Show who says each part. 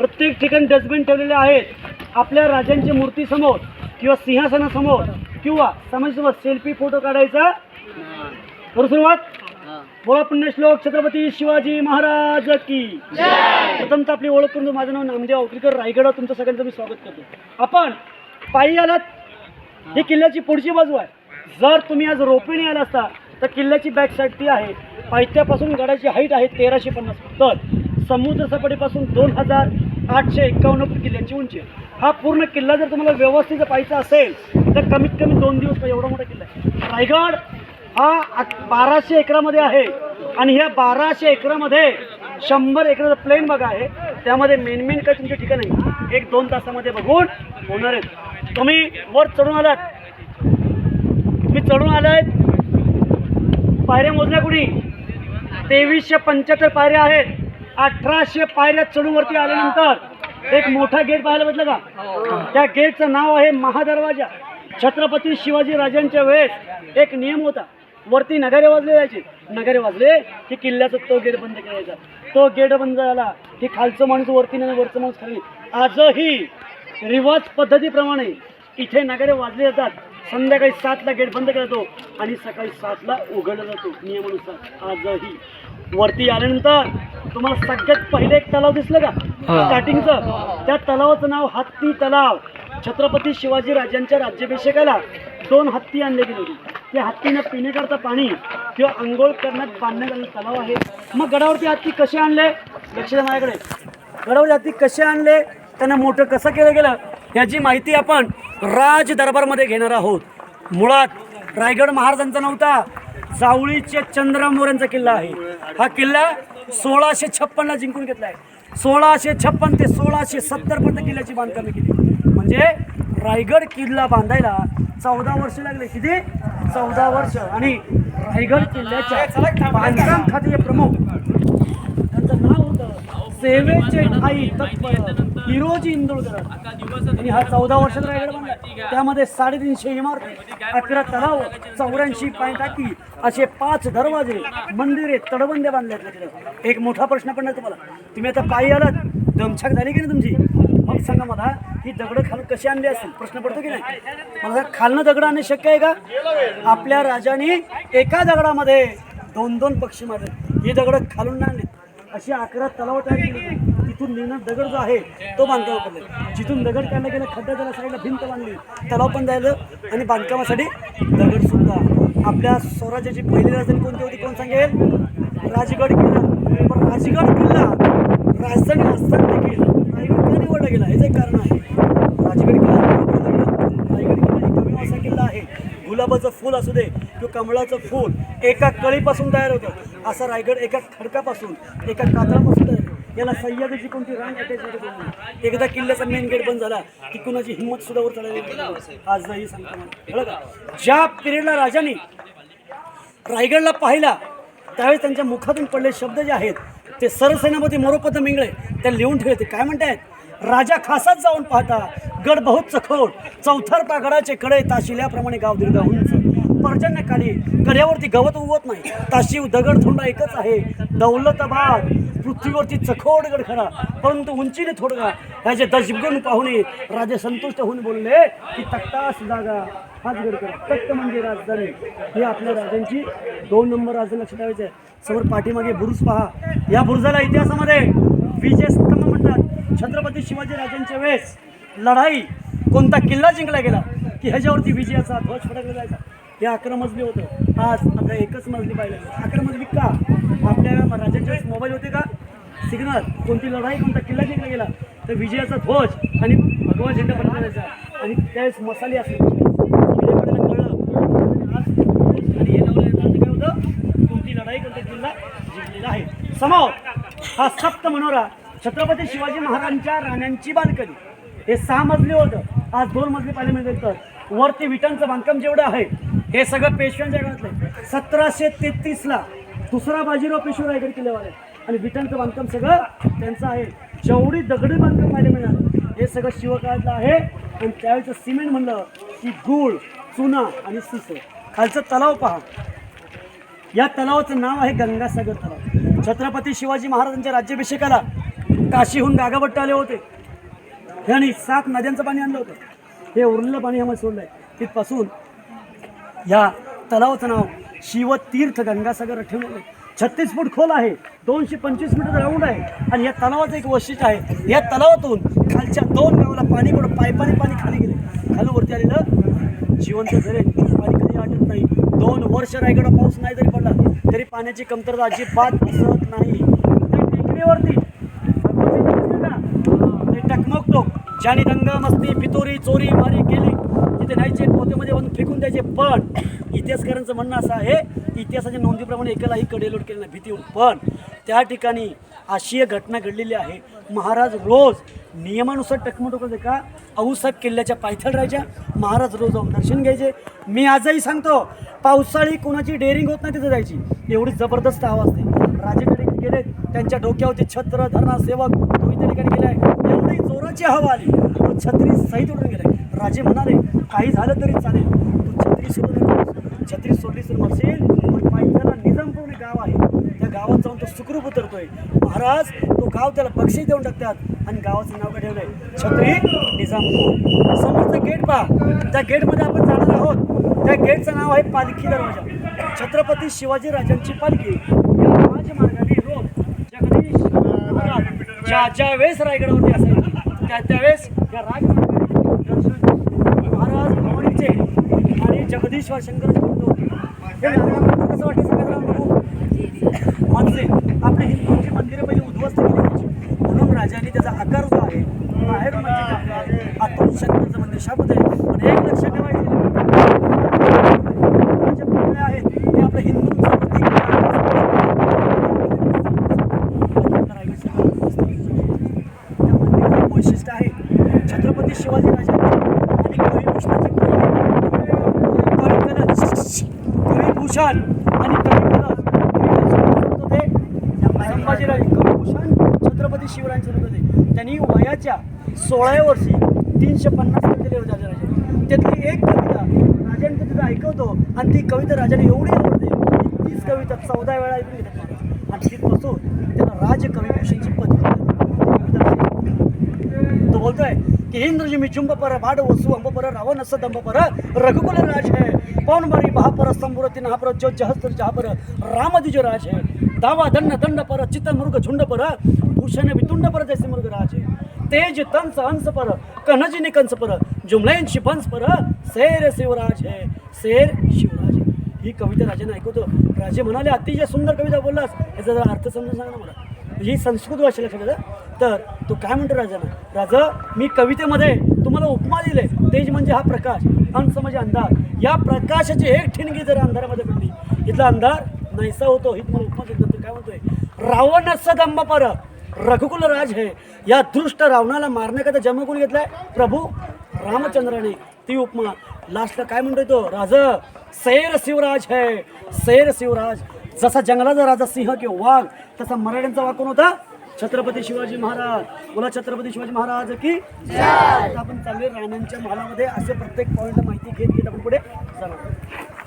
Speaker 1: प्रत्येक ठिकाणी डस्टबिन ठेवलेले आहेत. आपल्या राजांच्या मूर्तीसमोर किंवा सिंहासनासमोर किंवा समाजासोबत सेल्फी फोटो काढायचा करू सुरुवात? बोला पुण्यश्लोक छत्रपती शिवाजी महाराज की. प्रथमतः आपली ओळख करून. माझं नाव नामदेव अवतरीकर रायगड. तुमचं सगळ्यांचं मी स्वागत करतो. आपण पायी आलात. ही. किल्ल्याची पुढची बाजू आहे. जर तुम्ही आज रोपीने आला असता तर किल्ल्याची बॅक साईड ती आहे. पायथ्यापासून गडाची हाईट आहे तेराशे पन्नास. तर समुद्र सपाटीपासून दोन हजार आठशे एक्कावन्न फूट किल्ल्याची उंची हा पूर्ण किल्ला जर तुम्हाला व्यवस्थित जर असेल तर कमीत कमी दोन दिवस एवढा मोठा किल्ला आहे. रायगड हा बाराशे एकरामध्ये आहे. आणि ह्या बाराशे एकरामध्ये शंभर एकराचं प्लेन बघा आहे त्यामध्ये मेन मेन काय तुमचे ठिकाण आहे एक दोन तासामध्ये बघून होणार आहेत. तुम्ही वर चढून आलात. तुम्ही चढून आलात. पायऱ्या मोजल्या कुणी? तेवीसशे पंच्याहत्तर पायऱ्या आहेत. अठराशे पायऱ्या चढून वरती आल्यानंतर एक मोठा गेट पाहायला भेटलं का? त्या गेटचं नाव आहे महादरवाजा. छत्रपती शिवाजी राजांच्या वेळेस एक नियम होता. वरती नगारे वाजले जायचे. नगारे वाजले की किल्ल्याचा तो गेट बंद करायचा. तो गेट बंद झाला की खालचं माणूस वरती नाही वरचं माणूस खाली आजही रिवाज पद्धतीप्रमाणे इथे नगारे वाजले जातात. संध्याकाळी सातला गेट बंद करतो आणि सकाळी सातला उघडला जातो. नियमानुसार आजही. वरती आल्यानंतर तुम्हाला सगळ्यात पहिले एक तलाव दिसलं का? स्टार्टिंगचं. त्या तलावाचं नाव हत्ती तलाव. छत्रपती शिवाजी राजांच्या राज्याभिषेकाला दोन हत्ती आणले गेले होते. त्या हत्तीनं पिण्याकरता पाणी किंवा आंघोळ करण्यात बांधण्यात आलेलं तलाव आहे. मग गडावरती हत्ती कसे आणले? लक्ष द्या माझ्याकडे. गडावरती हत्ती कसे आणले? त्यांना मोठं कसं केलं गेलं? याची माहिती आपण राज दरबारमध्ये घेणार आहोत. मुळात रायगड महाराजांचा नव्हता. जावळीच्या चंद्रामोऱ्यांचा किल्ला आहे. हा किल्ला सोळाशे छप्पनला जिंकून घेतला आहे. सोळाशे छप्पन ते सोळाशे सत्तरपर्यंत किल्ल्याची बांधकामी केली. म्हणजे रायगड किल्ला बांधायला चौदा वर्ष लागले. किती? चौदा वर्ष. आणि रायगड किल्ल्याच्या बांधकाम खात्याचे प्रमुख. त्यांचं नाव सेवेचे ठाई तत्पर हिरोजी इंदोळकर. आणि हा चौदा वर्षात रायगड बनला. त्यामध्ये साडेतीनशे इमारती अकरा तलाव चौऱ्याऐंशी पाय टाकी असे पाच दरवाजे मंदिरे तडबंदे बांधले आहेत एक मोठा प्रश्न पडणार तुम्हाला. तुम्ही आता पायी आलात. दमछाक झाली की नाही तुमची? मग सांगा मला ही दगडं खालून कशी आणली असेल? प्रश्न पडतो की नाही? मला खालनं दगड आणणे शक्य आहे का? आपल्या राजाने एका दगडामध्ये दोन दोन पक्षी मारले. ही दगडं खालून आणली. अशी अकरा तलाव तयार केली तिथून निघणार दगड जो आहे तो बांधकाम पडले जिथून दगड काढला गेला खड्डा त्याला साईडला भिंत बांधली. तलाव पण जायचं आणि बांधकामासाठी दगड सुद्धा आपल्या स्वराज्याची पहिली राजधानी कोणती होती कोण सांगेल? राजगड किल्ला. पण राजगड किल्ला राजधानी असताना देखील रायगड का निवडला गेला याचं एक कारण आहे राजगड किल्ला निवडला गेला. रायगड किल्ला एक कमी असा किल्ला आहे गुलाबाचं फूल असू दे किंवा कमळाचं फूल एका कळीपासून तयार होतं. असा रायगड एका खडकापासून एका कातळापासून तयार याला सह्याद्रीची कोणती रांग अटॅच एकदा किल्ल्याचा मेन गेट बंद झाला की कुणाची हिंमत सुद्धा वर चढायला आजही सांगतो मला का? ज्या पिरियडला राजाने रायगडला पाहिला त्यावेळेस त्यांच्या मुखातून पडले शब्द जे आहेत ते सरसेनापती मोरोपद मिंगळे ते लिहून ठेवले. ते काय म्हणतायत? राजा खासाच जाऊन पाहता गड बहुत चखोट. चौथरपा गडाचे कडे ताशिल्याप्रमाणे गाव दीर्घ उंच. पर्जन्यकाली कड्यावरती गवत उगवत नाही. ताशीव दगड थोंडा एकच आहे. दौलताबाद पृथ्वीवरती चखोड गड खरा परंतु उंचीने थोडगा. ह्याचे दशगुण पाहुणे राजे संतुष्ट होऊन बोलले की तक्तास जागा. हाच गड करा तक्त म्हणजे राजधानी. ही आपल्या राजांची दोन नंबर राजधानी लक्षात ठेवायचे समोर पाठीमागे बुरुज पहा. या बुरुजाला इतिहासामध्ये विजय स्तंभ म्हणतात. छत्रपती शिवाजी राजांच्या वेळेस लढाई कोणता किल्ला जिंकला गेला की ह्याच्यावरती विजयाचा ध्वज फडकला जायचा? हे अकरा मजली होतं. आज आपल्या एकच मजली पाहिलं अकरा मजली का? आपल्या राजांच्या वेळेस मोबाईल होते का? सिग्नल कोणती लढाई कोणता किल्ला जिंकला गेला? तर विजयाचा ध्वज आणि भगवान झेंडा फडकला जायचा. आणि त्यावेळेस मसाले असले. आणि हे काय होतं? कोणती लढाई कोणता किल्ला जिंकलेला आहे. समोर हा सप्त मनोरा छत्रपती शिवाजी महाराजांच्या राण्यांची बालकनी. हे सहा मजली होतं. आज दोन मजली पाहिजे मिळते तर. वरती विटांचं बांधकाम जेवढं आहे हे सगळं पेशव्यांच्या काळातलं सतराशे तेहतीसला दुसरा बाजीराव पेशवे रायगड किल्ल्यावाले आहे आणि विटांचं बांधकाम सगळं त्यांचं आहे. जेवढी दगडी बांधकाम पाहायला मिळणार हे सगळं शिवकाळातलं आहे. आणि त्यावेळेचं सिमेंट म्हणलं की गूळ चुना आणि सिसं. खालचं तलाव पहा. या तलावाचं नाव आहे गंगासागर तलाव. छत्रपती शिवाजी महाराजांच्या राज्याभिषेकाला काशीहून गागाभट्ट आले होते. आणि सात नद्यांचं पाणी आणलं होतं. हे उरलेलं पाणी ह्यामध्ये आहे तिथपासून या तलावाचं नाव शिवतीर्थ गंगासागर ठेवलेलं आहे. छत्तीस फूट खोल आहे दोनशे पंचवीस मीटर राऊंड आहे आणि या तलावाचं एक वैशिष्ट्य आहे या तलावातून खालच्या दोन गावाला पाणी पडून पायपाने पाणी खाली गेले. खालवरती आलेलं जिवंत झरे पाणी कधी आटत नाही. दोन वर्ष रायगडा पाऊस नाही जरी पडला तरी पाण्याची कमतरता अजिबात दिसत नाही. त्या टेकडीवरती चकमकतो ज्याने दंगा मस्ती पितोरी चोरी मारी केली. तिथे न्यायचे पोतेमध्ये बनून फेकून द्यायचे पण इतिहासकारांचं म्हणणं असं आहे इतिहासाच्या नोंदीप्रमाणे एकालाही कडेलोट केलं नाही भीती पण त्या ठिकाणी अशी एक घटना घडलेली आहे. महाराज रोज नियमानुसार टकमटोक का? आऊसाहेब किल्ल्याच्या पायथळ राहायच्या महाराज रोज जाऊन दर्शन घ्यायचे. मी आजही सांगतो पावसाळी कोणाची डेअरिंग होत नाही तिथं जायची. एवढी जबरदस्त हवा असते राजेकडे गेले त्यांच्या डोक्यावरती छत्र धरणा सेवक तो त्या ठिकाणी गेलाय. एवढी जोराची हवा आली. तो छत्री सहित उडून गेलाय. राजे म्हणाले काही झालं तरी चालेल. तू छत्री सोडू नकोस छत्री सोडली तर मरशील पण पायथ्याला निजामपूर हे गाव आहे? त्या गावात जाऊन तो सुखरूप उतरतोय. महाराज तो गाव त्याला बक्षीस देऊन टाकतात आणि गावाचं नाव काय ठेवलंय? छत्री निजामपूर हो. समोरचं गेट पहा. त्या गेटमध्ये आपण जाणार आहोत. त्या गेटचं नाव आहे पालखी दरवाजा. छत्रपती शिवाजी राजांची पालखी. या राजमार्गाने ज्या ज्या वेळेस रायगडावरती असायचे त्या त्यावेळेस या राजमार्गाने महाराज भवानीचे आणि जगदीश्वर शंकराचे भक्त होते हे कसं वाटतं सांगा जरा म्हणजे आपली हिंदूंची मंदिरं पहिले उद्ध्वस्त केली पाहिजे म्हणून राजाने त्याचा आकार जो आहे बाहेर म्हणजे टाकला आहे. आतून शंकराचं मंदिर शाबूत आहे. पण एक लक्षात ठेवायचं जे पुतळे आहेत ते आपल्या हिंदूंचं प्रतीक त्या मंदिराचं एक वैशिष्ट्य आहे. छत्रपती शिवाजी राजांचे आणि कविभूषणाचे कविभूषण आणि कविकलश संभाजीराजे कविभूषण छत्रपती शिवरायांचे होते. त्यांनी वयाच्या सोळाव्या वर्षी तीनशे पन्नास कविता लिहिल्या राजाने. त्यातली एक कविता राजाने तिथे ऐकवतो आणि ती कविता राजाने एवढी आवडते तीच कविता चौदा वेळा ऐकून घेतात आणि तिथपासून त्याला राजकविभूषणची पदवी तो बोलतोय कि इंद्रजी मी चुंब पर भाड वसु अंब पर रावण अस दंब पर रघुकुल राज है पवन मरी बहा पर संबुरती नहा पर जो जहस्त्र जहा पर राम जो राज है दावा दंड दंड पर चित मृग झुंड पर भूषण वितुंड पर जैसे मृग राज है तेज तंस हंस पर कनज निकंस पर जुमलैन शिपंस पर शेर शिवराज है शेर शिवराज है। ही कविता राजाने ऐकवतो राजे म्हणाले अतिशय सुंदर कविता बोललास याचा जरा अर्थ समजून सांग ना मला. ही संस्कृत भाषेला लक्षात तर तो काय म्हणतो राजाला? राजा मी कवितेमध्ये तुम्हाला उपमा दिले तेज म्हणजे हा प्रकाश हंस म्हणजे अंधार. या प्रकाशाची एक ठिणगी जर अंधारामध्ये पडली इथला अंधार नाहीसा होतो ही तुम्हाला उपमा देतो. तू काय म्हणतोय? रावण दंब पर रघुकुल राज हे. या दृष्ट रावणाला मारण्याकरता जन्म कोणी घेतलाय? प्रभू रामचंद्राने. ती उपमा. लास्टला काय म्हणतोय तो? राजा सैर शिवराज है. सैर शिवराज. जसा जंगलाचा राजा सिंह किंवा वाघ तसा मराठ्यांचा वाघ कोण होता? छत्रपती शिवाजी महाराज. बोला छत्रपती शिवाजी महाराज की आता आपण चाललोय राणांच्या महालामध्ये. असे प्रत्येक पॉईंट माहिती घेत घेत आपण पुढे जाणार.